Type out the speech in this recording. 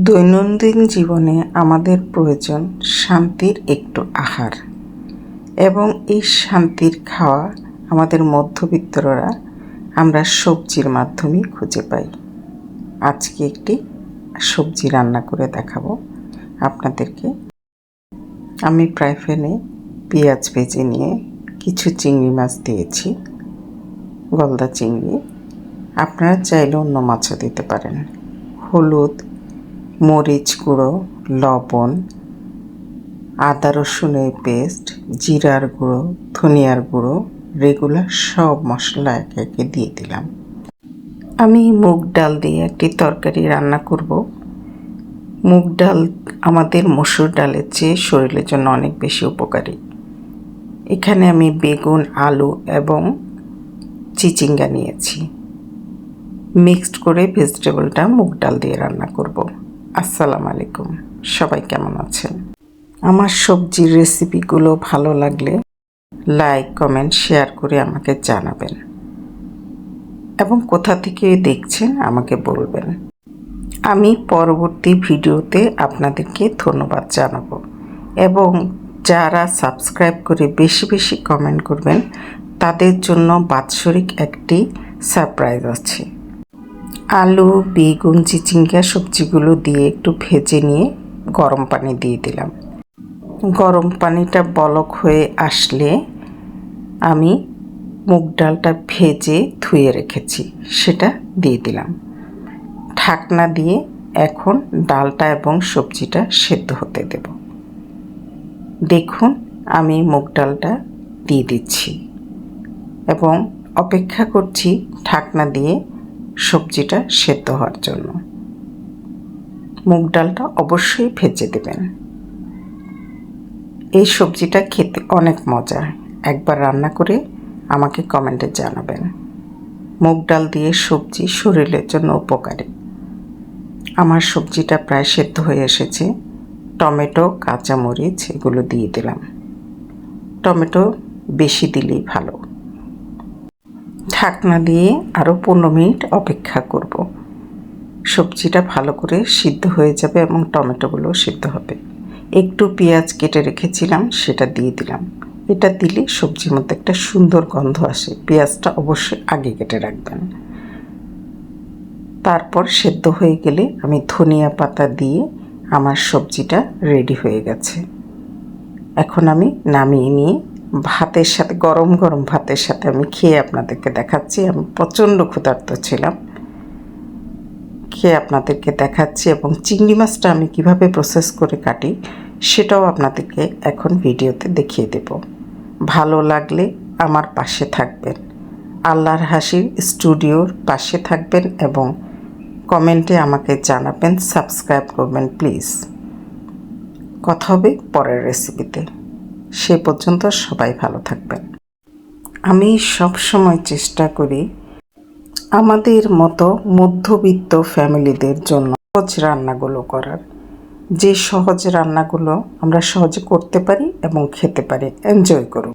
দৈনন্দিন জীবনে আমাদের প্রয়োজন শান্তির একটু আহার। এবং এই শান্তির খাওয়া আমাদের মধ্যবিত্তরা আমরা সবজির মাধ্যমেই খুঁজে পাই। আজকে একটি সবজি রান্না করে দেখাবো আপনাদেরকে। আমি প্রায় ফেনে পেঁয়াজ ভেজে নিয়ে কিছু চিংড়ি মাছ দিয়েছি, গলদা চিংড়ি। আপনারা চাইলে অন্য মাছও দিতে পারেন। হলুদ মরিচ গুঁড়ো, লবণ, আদা রসুনের পেস্ট, জিরার গুঁড়ো, ধনিয়ার গুঁড়ো রেগুলার সব মশলা একে একে দিয়ে দিলাম। আমি মুগ ডাল দিয়ে একটি তরকারি রান্না করব। মুগ ডাল আমাদের মসুর ডালের চেয়ে শরীরের জন্য অনেক বেশি উপকারী। এখানে আমি বেগুন, আলু এবং চিচিঙ্গা নিয়েছি। মিক্সড করে ভেজিটেবলটা মুগ ডাল দিয়ে রান্না করব। আসসালামু আলাইকুম। সবাই কেমন আছেন? আমার সবজির রেসিপিগুলো ভালো লাগলে লাইক, কমেন্ট, শেয়ার করে আমাকে জানাবেন। এবং কোথা থেকে দেখছেন আমাকে বলবেন। আমি পরবর্তী ভিডিওতে আপনাদেরকে ধন্যবাদ জানাব। এবং যারা সাবস্ক্রাইব করে বেশি বেশি কমেন্ট করবেন, তাদের জন্য বাৎসরিক একটি সারপ্রাইজ আছে। আলু, বেগুন, চিচিঙ্গা সবজিগুলো দিয়ে একটু ভেজে নিয়ে গরম পানি দিয়ে দিলাম। গরম পানিটা বলক হয়ে আসলে আমি মুগ ডালটা ভেজে ধুয়ে রেখেছি, সেটা দিয়ে দিলাম। ঢাকনা দিয়ে এখন ডালটা এবং সবজিটা সেদ্ধ হতে দেব। দেখুন, আমি মুগ ডালটা দিয়ে দিচ্ছি এবং অপেক্ষা করছি ঢাকনা দিয়ে সবজিটা সেদ্ধ হওয়ার জন্য। মুগ ডালটা অবশ্যই ভেজে দেবেন। এই সবজিটা খেতে অনেক মজা। একবার রান্না করে আমাকে কমেন্টে জানাবেন। মুগ ডাল দিয়ে সবজি শরীরের জন্য উপকারী। আমার সবজিটা প্রায় সেদ্ধ হয়ে এসেছে। টমেটো, কাঁচামরিচ এগুলো দিয়ে দিলাম। টমেটো বেশি দিলেই ভালো। ঢাকনা দিয়ে আরও পনেরো মিনিট অপেক্ষা করব। সবজিটা ভালো করে সিদ্ধ হয়ে যাবে এবং টমেটোগুলো সিদ্ধ হবে। একটু পেঁয়াজ কেটে রেখেছিলাম, সেটা দিয়ে দিলাম। এটা দিলে সবজির মধ্যে একটা সুন্দর গন্ধ আসে। পেঁয়াজটা অবশ্যই আগে কেটে রাখবেন। তারপর সেদ্ধ হয়ে গেলে আমি ধনিয়া পাতা দিয়ে আমার সবজিটা রেডি হয়ে গেছে। এখন আমি নামিয়ে নিয়ে ভাতের সাথে, গরম গরম ভাতের সাথে আমি খেয়ে আপনাদেরকে দেখাচ্ছি। আমি প্রচণ্ড ক্ষুধার্ত ছিলাম। খেয়ে আপনাদেরকে দেখাচ্ছি এবং চিংড়ি মাছটা আমি কীভাবে প্রসেস করে কাটি সেটাও আপনাদেরকে এখন ভিডিওতে দেখিয়ে দেব। ভালো লাগলে আমার পাশে থাকবেন। আল্লাহর হাসির স্টুডিওর পাশে থাকবেন এবং কমেন্টে আমাকে জানাবেন, সাবস্ক্রাইব করবেন প্লিজ। কথা হবে পরের রেসিপিতে সে পর্যন্ত সবাই ভালো থাকবেন। আমি সব সময় চেষ্টা করি আমাদের মতো মধ্যবিত্ত ফ্যামিলিদের জন্য সহজ রান্নাগুলো করার। যে সহজ রান্নাগুলো আমরা সহজে করতে পারি এবং খেতে পারি, এনজয় করুন।